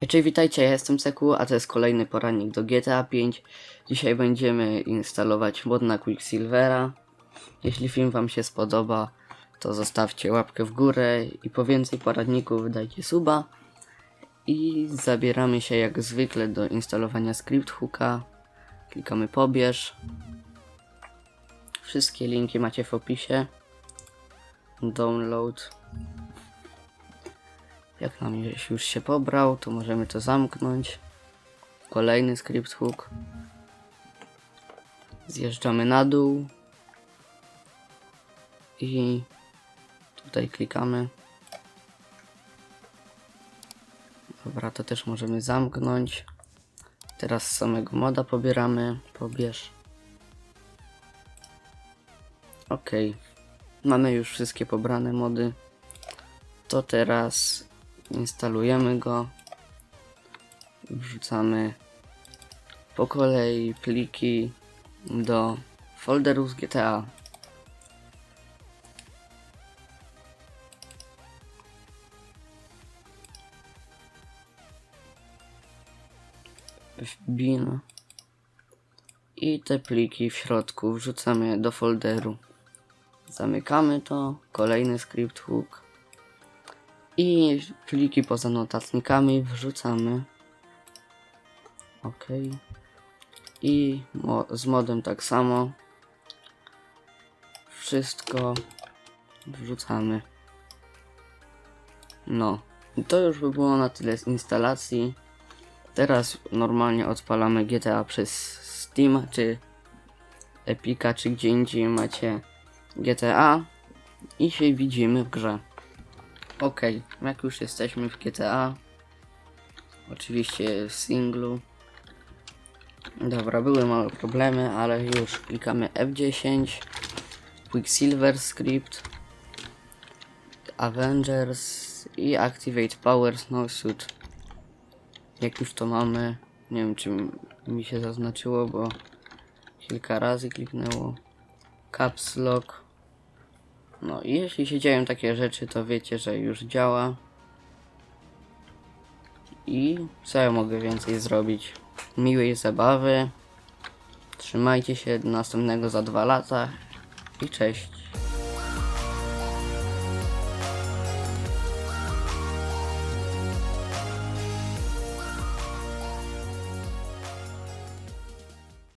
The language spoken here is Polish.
Cześć, witajcie, ja jestem Seku, a to jest kolejny poradnik do GTA 5. Dzisiaj będziemy instalować mod na Quicksilvera. Jeśli film wam się spodoba, to zostawcie łapkę w górę i po więcej poradników dajcie suba. I zabieramy się jak zwykle do instalowania script hooka. Klikamy pobierz. Wszystkie linki macie w opisie. Download. Jak nam już się pobrał, to możemy to zamknąć. Kolejny script hook. Zjeżdżamy na dół. I tutaj klikamy. Dobra, to też możemy zamknąć. Teraz samego moda pobieramy. Pobierz. Ok. Mamy już wszystkie pobrane mody. To teraz instalujemy go. Wrzucamy po kolei pliki do folderu z GTA. bin i te pliki w środku wrzucamy do folderu. Zamykamy to, kolejny script hook i pliki poza notatnikami wrzucamy. Ok. I mo z modem tak samo. Wszystko wrzucamy. No, i to już by było na tyle z instalacji. Teraz normalnie odpalamy GTA przez Steam, czy Epica, czy gdzie indziej macie GTA i się widzimy w grze. Ok, jak już jesteśmy w GTA, oczywiście w singlu. Dobra, były małe problemy, ale już klikamy F10, Quicksilver Script, Avengers i Activate Power Snowsuit. Jak już to mamy, nie wiem czy mi się zaznaczyło, bo kilka razy kliknęło Caps Lock. No i jeśli się dzieją takie rzeczy, to wiecie, że już działa. I co ja mogę więcej zrobić? Miłej zabawy. Trzymajcie się do następnego za dwa lata. I cześć.